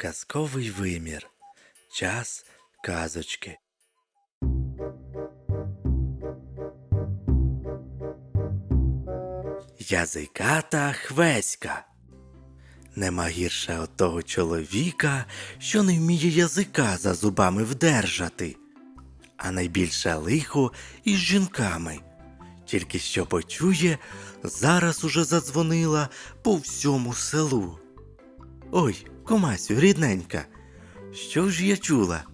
Казковий вимір. Час казочки. Язиката хвеська. Нема гірше от того чоловіка, що не вміє язика за зубами вдержати, а найбільше лихо із жінками. Тільки що почує, зараз уже задзвонила по всьому селу. Ой, кумасю, рідненька, що ж я чула?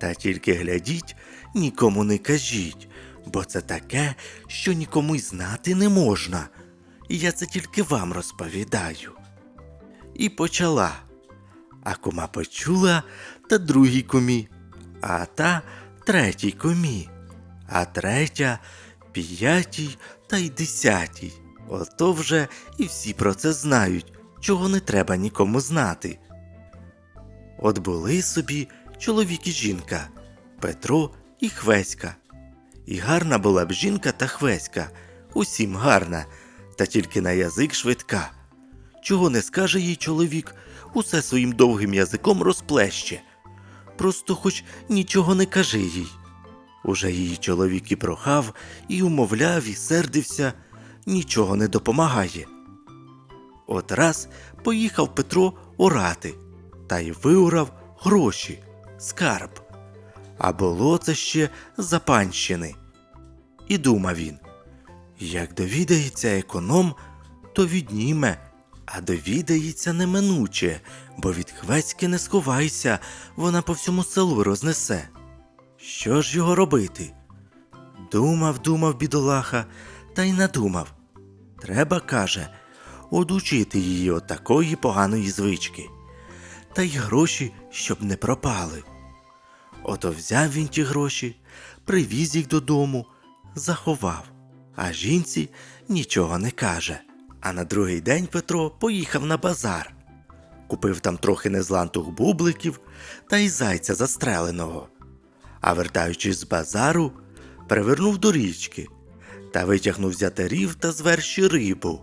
Та тільки глядіть, нікому не кажіть, бо це таке, що нікому й знати не можна. І я це тільки вам розповідаю. І почала. А кума почула та другій кумі, а та третій кумі, а третя п'ятій та й десятій. Ото вже і всі про це знають, чого не треба нікому знати. От були собі чоловік і жінка, Петро і Хвеська. І гарна була б жінка та Хвеська, усім гарна, та тільки на язик швидка. Чого не скаже їй чоловік, усе своїм довгим язиком розплеще. Просто хоч нічого не кажи їй. Уже її чоловік і прохав, і умовляв, і сердився, нічого не допомагає. От раз поїхав Петро орати та й виурав гроші, скарб. А було це ще за панщини. І думав він, як довідається економ, то відніме, а довідається неминуче, бо від хвеськи не сховайся, вона по всьому селу рознесе. Що ж його робити? Думав, думав бідолаха, та й надумав. Треба, каже, одучити її от такої поганої звички, та й гроші, щоб не пропали. Ото взяв він ті гроші, привіз їх додому, заховав, а жінці нічого не каже. А на другий день Петро поїхав на базар. Купив там трохи незлантух бубликів та й зайця застреленого. А вертаючись з базару, привернув до річки та витягнув з ятерів та з верші рибу,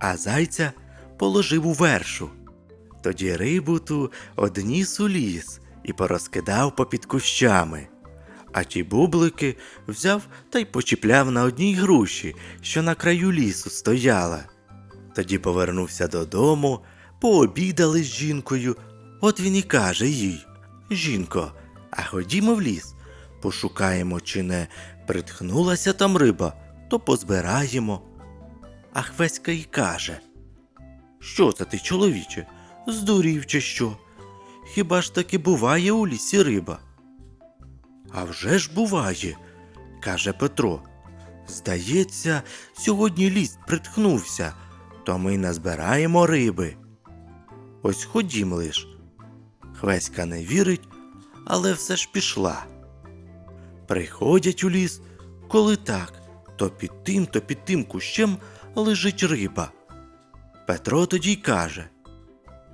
а зайця положив у вершу. Тоді рибу ту одніс у ліс і порозкидав попід кущами. А ті бублики взяв та й почіпляв на одній груші, що на краю лісу стояла. Тоді повернувся додому, пообідали з жінкою. От він і каже їй: Жінко, а ходімо в ліс, пошукаємо, чи не притхнулася там риба, то позбираємо. А Хвеська й каже: Що це ти, чоловіче? Здурів чи що? Хіба ж таки буває у лісі риба? А вже ж буває, каже Петро. Здається, сьогодні ліс притхнувся, то ми назбираємо риби. Ось ходім лиш. Хвеська не вірить, але все ж пішла. Приходять у ліс, коли так, то під тим, то під тим кущем лежить риба. Петро тоді й каже: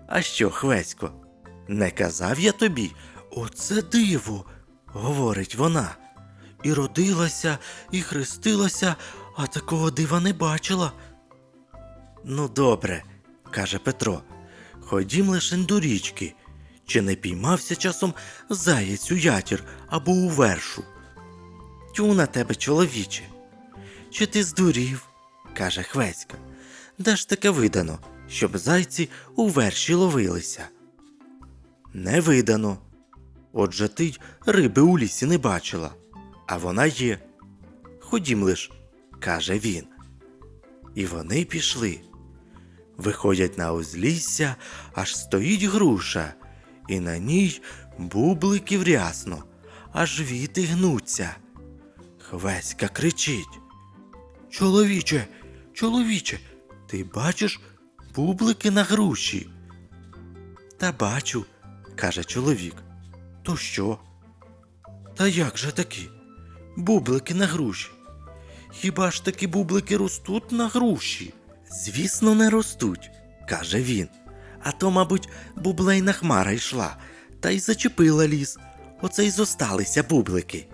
А що, Хвесько, не казав я тобі? Оце диво, говорить вона. І родилася, і хрестилася, а такого дива не бачила. Ну, добре, каже Петро, ходім лише до річки. Чи не піймався часом заєць у ятір або у вершу? Тю на тебе, чоловіче. Чи ти здурів? Каже Хвеська. Де ж таке видано, щоб зайці у верші ловилися? Не видано. Отже ти риби у лісі не бачила, а вона є. Ходім лиш, каже він. І вони пішли. Виходять на узлісся, аж стоїть груша, і на ній бубликів рясно, аж віти гнуться. Хвеська кричить. Чоловіче, чоловіче, ти бачиш бублики на груші? Та бачу, каже чоловік. То що? Та як же таки? Бублики на груші. Хіба ж таки бублики ростуть на груші? Звісно, не ростуть, каже він. А то, мабуть, бублейна хмара йшла та й зачепила ліс. Оце й зосталися бублики.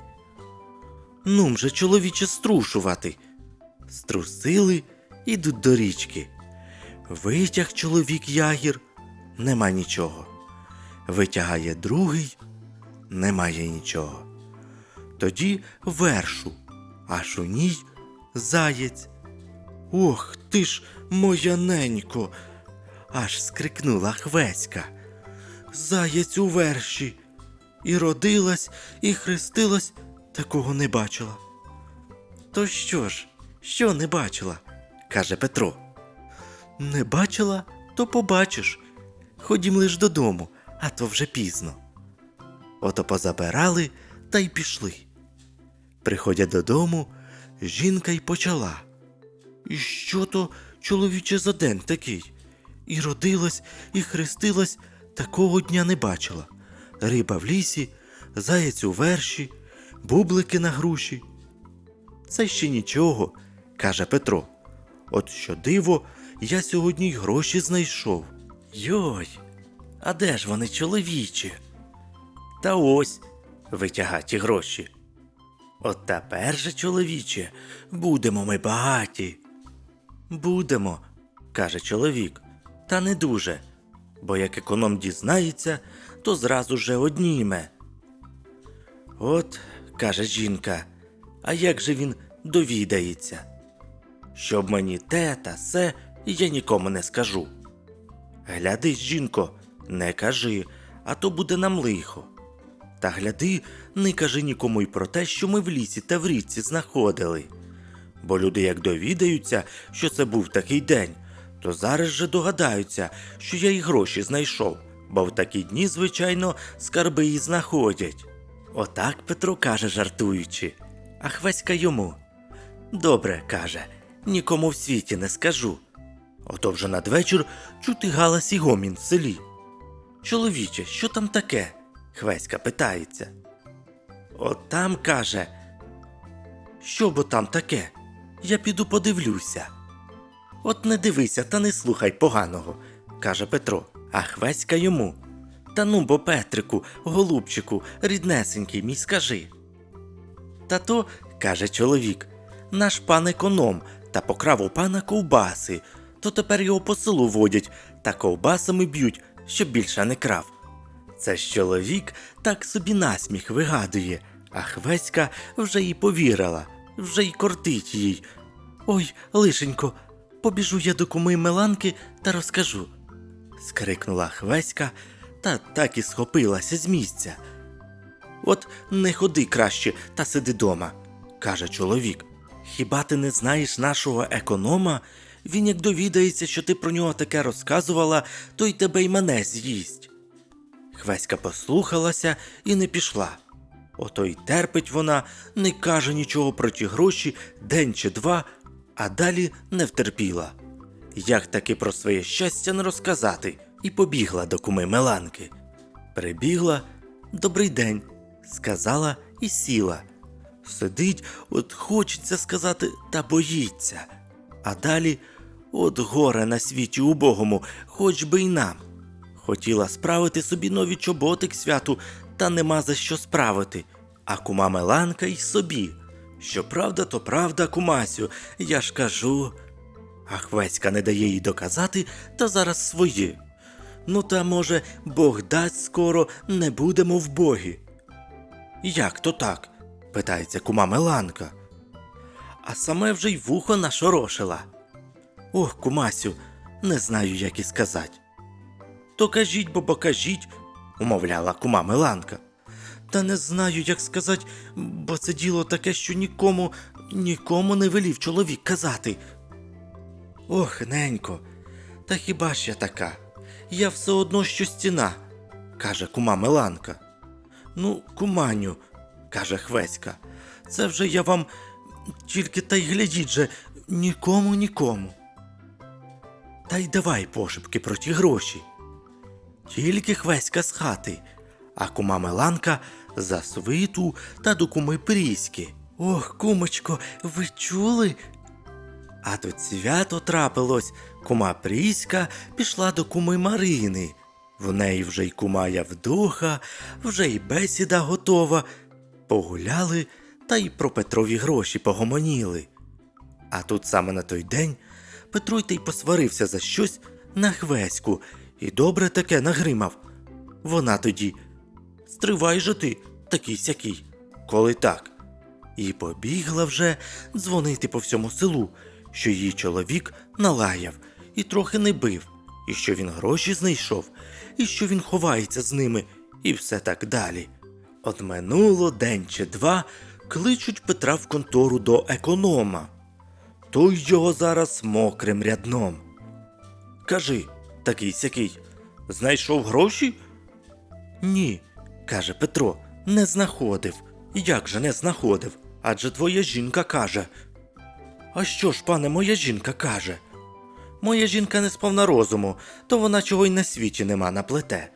Нум же, чоловіче, струшувати. Струсили, ідуть до річки. Витяг чоловік ягір, нема нічого. Витягає другий, немає нічого. Тоді вершу, аж у ній заєць. Ох ти ж, моя ненько, аж скрикнула Хвеська. Заєць у верші. І родилась, і хрестилась, такого не бачила. То що ж, що не бачила? Каже Петро. Не бачила, то побачиш. Ходім лиш додому, а то вже пізно. Ото позабирали та й пішли. Приходять додому, жінка й почала. І що то, чоловіче, за день такий? І родилась, і хрестилась, такого дня не бачила. Риба в лісі, заяць у верші, бублики на груші. Це ще нічого, каже Петро. От що диво, я сьогодні й гроші знайшов. Йой, а де ж вони чоловічі? Та ось витягаті гроші. От тепер же, чоловіче, будемо ми багаті. Будемо, каже чоловік, та не дуже, бо як економ дізнається, то зразу же одніме. От, каже жінка, а як же він довідається? Щоб мені те та се, я нікому не скажу. Гляди, жінко, не кажи, а то буде нам лихо. Та гляди, не кажи нікому й про те, що ми в лісі та в річці знаходили. Бо люди, як довідаються, що це був такий день, то зараз же догадаються, що я й гроші знайшов, бо в такі дні, звичайно, скарби і знаходять. Отак Петро каже, жартуючи, а Хвеська йому. Добре, каже, нікому в світі не скажу. Ото вже надвечір чути галас і гомін в селі. Чоловіче, що там таке? Хвеська питається. От там каже. Що бо там таке? Я піду подивлюся. От не дивися та не слухай поганого, каже Петро, а Хвеська йому. Та ну бо Петрику, голубчику, ріднесенький мій скажи. Та то, каже чоловік, наш пан економ та покрав у пана ковбаси, то тепер його по селу водять та ковбасами б'ють, щоб більше не крав. Це ж чоловік так собі насміх вигадує, а Хвеська вже й повірила, вже й кортить їй. Ой, лишенько, побіжу я до куми Меланки та розкажу. скрикнула Хвеська та так і схопилася з місця. От не ходи краще та сиди дома, каже чоловік. Хіба ти не знаєш нашого економа? Він як довідається, що ти про нього таке розказувала, то й тебе й мене з'їсть. Хвеська послухалася і не пішла. Ото й терпить вона, не каже нічого про ті гроші день чи два, а далі не втерпіла. Як таки про своє щастя не розказати, і побігла до куми Меланки. Прибігла, добрий день, сказала і сіла. Сидить, от хочеться сказати, та боїться. А далі от горе на світі убогому, хоч би й нам. Хотіла справити собі нові чоботи к святу, та нема за що справити. А кума Меланка й собі. Що правда, то правда, кумасю, я ж кажу. А Хвеська не дає їй доказати, та зараз своє. Ну та може, Бог дасть скоро не будемо в богі. Як то так? Питається кума Меланка. А саме вже й вухо нашорошила. Ох, кумасю, не знаю, як і сказати. То кажіть, бо кажіть, умовляла кума Меланка. Та не знаю, як сказати, бо це діло таке, що нікому, нікому не велів чоловік казати. Ох, ненько, та хіба ж я така? Я все одно що стіна, каже кума Меланка. Ну, куманю, каже Хвеська, це вже я вам тільки та й глядіть же нікому, нікому. Та й давай пошепки про ті гроші. Тільки Хвеська з хати, а кума Меланка за свиту та до куми Пріськи. Ох, кумочко, ви чули? А тут свято трапилось. Кума Пріська пішла до куми Марини. В неї вже й кума Явдоха, вже й бесіда готова. Погуляли та й про Петрові гроші погомоніли. А тут саме на той день та й посварився за щось на хвеську і добре таке нагримав. Вона тоді. Стривай же ти, такий сякий, коли так. І побігла вже дзвонити по всьому селу, що її чоловік налаяв і трохи не бив, і що він гроші знайшов, і що він ховається з ними, і все так далі. От минуло день чи два, кличуть Петра в контору до економа. Той його зараз мокрим рядном. Кажи, такий сякий, знайшов гроші? Ні, каже Петро, не знаходив. Як же не знаходив? Адже твоя жінка каже. А що ж, пане, моя жінка каже? Моя жінка не сповна розуму, то вона чого й на світі нема наплете.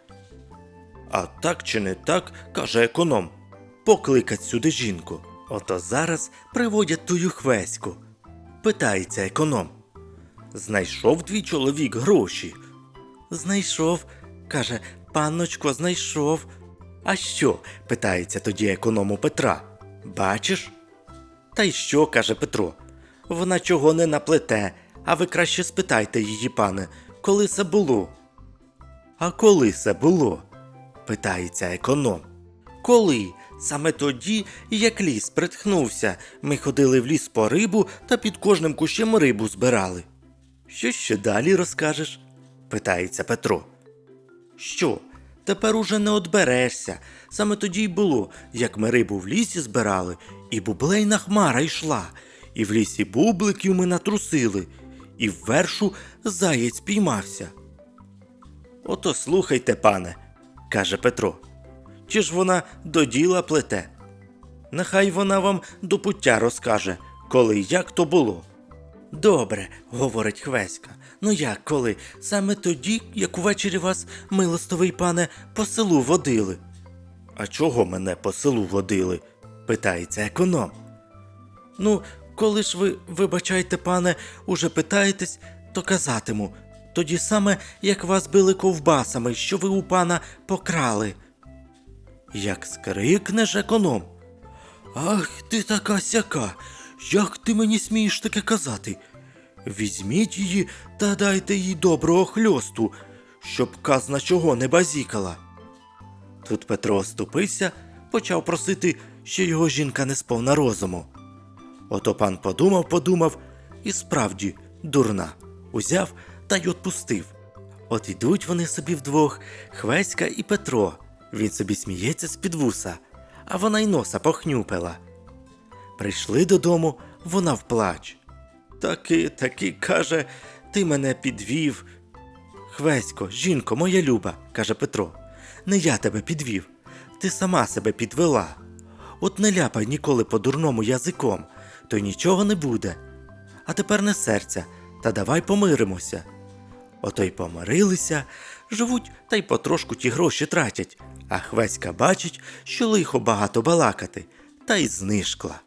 А так чи не так, каже економ. Покликать сюди жінку. Ото зараз приводять тую хвеську. Питається економ. Знайшов твій чоловік гроші. Знайшов, каже, панночко, знайшов. А що? питається тоді економу Петра. Бачиш? Та й що, каже Петро. Вона чого не наплете, а ви краще спитайте її, пане, коли це було. А коли це було? Питається економ. Коли? Саме тоді, як ліс притхнувся, ми ходили в ліс по рибу та під кожним кущем рибу збирали. Що ще далі розкажеш? питається Петро. Що? Тепер уже не одберешся. Саме тоді й було, як ми рибу в лісі збирали, і бублейна хмара йшла, і в лісі бубликів ми натрусили, і в вершу заєць піймався. Ото слухайте, пане, каже Петро. Чи ж вона до діла плете? Нехай вона вам до пуття розкаже, коли як то було. Добре, говорить Хвеська. Ну як коли? Саме тоді, як увечері вас, милостивий пане, по селу водили. А чого мене по селу водили? питається економ. Ну, коли ж ви, вибачайте, пане, уже питаєтесь, то казатиму. Тоді саме, як вас били ковбасами, що ви у пана покрали. Як скрикнеш економ. Ах ти така сяка. Як ти мені смієш таке казати? Візьміть її та дайте їй доброго хльосту, щоб казна чого не базікала. Тут Петро оступився, почав просити, що його жінка не сповна розуму. Ото пан подумав, подумав, і справді дурна, узяв та й отпустив. От ідуть вони собі вдвох, Хвеська і Петро. Він собі сміється з-під вуса, а вона й носа похнюпила. Прийшли додому, вона вплач. Таки, таки, каже, ти мене підвів. Хвесько, жінко, моя люба, каже Петро, не я тебе підвів, ти сама себе підвела. От не ляпай ніколи по-дурному язиком, то й нічого не буде. А тепер не серця, та давай помиримося. Ото й помирилися, живуть та й потрошку ті гроші тратять, а Хвеська бачить, що лихо багато балакати, та й знишкла.